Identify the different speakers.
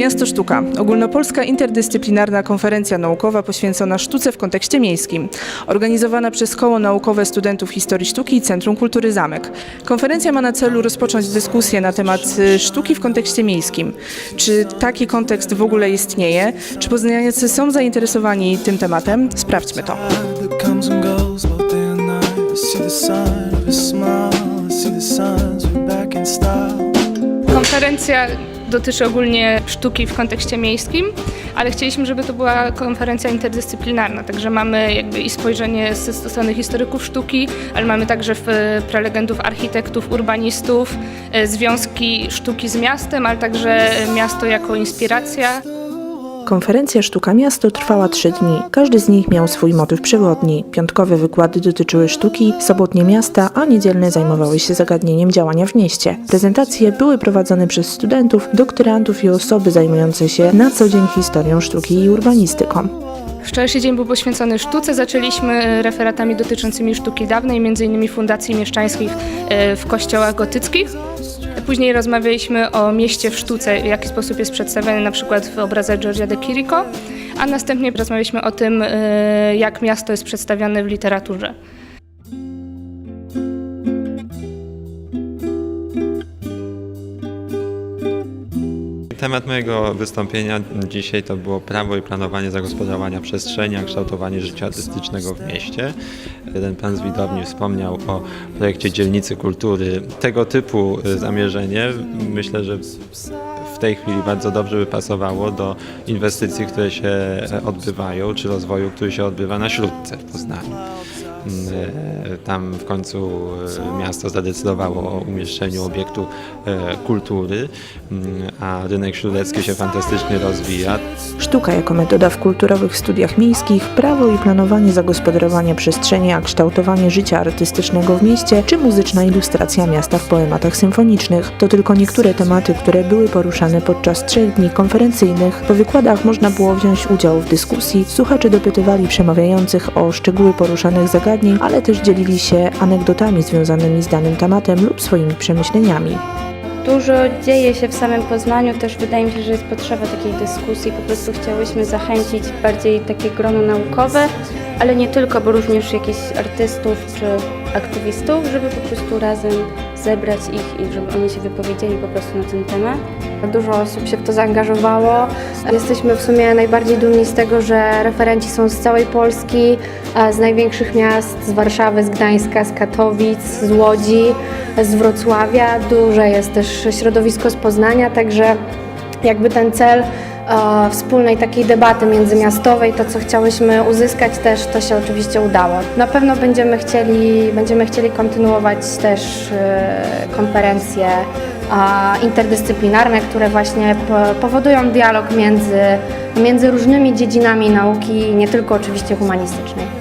Speaker 1: Miasto Sztuka. Ogólnopolska interdyscyplinarna konferencja naukowa poświęcona sztuce w kontekście miejskim. Organizowana przez Koło Naukowe Studentów Historii Sztuki i Centrum Kultury Zamek. Konferencja ma na celu rozpocząć dyskusję na temat y, sztuki w kontekście miejskim. Czy taki kontekst w ogóle istnieje? Czy poznaniacy są zainteresowani tym tematem? Sprawdźmy to.
Speaker 2: Konferencja dotyczy ogólnie sztuki w kontekście miejskim, ale chcieliśmy, żeby to była konferencja interdyscyplinarna, także mamy jakby i spojrzenie ze strony historyków sztuki, ale mamy także prelegentów architektów, urbanistów, e, związki sztuki z miastem, ale także miasto jako inspiracja.
Speaker 3: Konferencja Sztuka Miasto trwała trzy dni. Każdy z nich miał swój motyw przewodni. Piątkowe wykłady dotyczyły sztuki, sobotnie miasta, a niedzielne zajmowały się zagadnieniem działania w mieście. Prezentacje były prowadzone przez studentów, doktorantów i osoby zajmujące się na co dzień historią sztuki i urbanistyką.
Speaker 2: Wczorajszy dzień był poświęcony sztuce. Zaczęliśmy e, referatami dotyczącymi sztuki dawnej, m.in. fundacji mieszczańskich e, w kościołach gotyckich. Później rozmawialiśmy o mieście w sztuce, w jaki sposób jest przedstawiony na przykład w obrazach Giorgia de Chirico, a następnie rozmawialiśmy o tym, e, jak miasto jest przedstawiane w literaturze.
Speaker 4: Temat mojego wystąpienia dzisiaj to było prawo i planowanie zagospodarowania przestrzeni, a kształtowanie życia artystycznego w mieście. Jeden pan z widowni wspomniał o projekcie Dzielnicy Kultury. Tego typu y, zamierzenie myślę, że w tej chwili bardzo dobrze by pasowało do inwestycji, które się odbywają, czy rozwoju, który się odbywa na Śródce w Poznaniu. E, Tam w końcu e, miasto zadecydowało o umieszczeniu obiektu e, kultury, mm, a rynek śródecki się fantastycznie rozwija.
Speaker 3: Sztuka jako metoda w kulturowych studiach miejskich, prawo i planowanie zagospodarowania przestrzeni, a kształtowanie życia artystycznego w mieście, czy muzyczna ilustracja miasta w poematach symfonicznych. To tylko niektóre tematy, które były poruszane podczas trzech dni konferencyjnych. Po wykładach można było wziąć udział w dyskusji, słuchacze dopytywali przemawiających o szczegóły poruszanych zagadnień, ale też dzielili się anegdotami związanymi z danym tematem lub swoimi przemyśleniami.
Speaker 5: Dużo dzieje się w samym Poznaniu, też wydaje mi się, że jest potrzeba takiej dyskusji. Po prostu chciałyśmy zachęcić bardziej takie grono naukowe, ale nie tylko, bo również jakichś artystów czy aktywistów, żeby po prostu razem zebrać ich i żeby oni się wypowiedzieli po prostu na ten temat.
Speaker 6: Dużo osób się w to zaangażowało. Jesteśmy w sumie najbardziej dumni z tego, że referenci są z całej Polski, z największych miast, z Warszawy, z Gdańska, z Katowic, z Łodzi, z Wrocławia. Duże jest też środowisko z Poznania, także jakby ten cel e, wspólnej takiej debaty międzymiastowej, to co chciałyśmy uzyskać też, to się oczywiście udało. Na pewno będziemy chcieli, będziemy chcieli kontynuować też e, konferencje interdyscyplinarne, które właśnie po- powodują dialog między, między różnymi dziedzinami nauki, nie tylko oczywiście humanistycznej.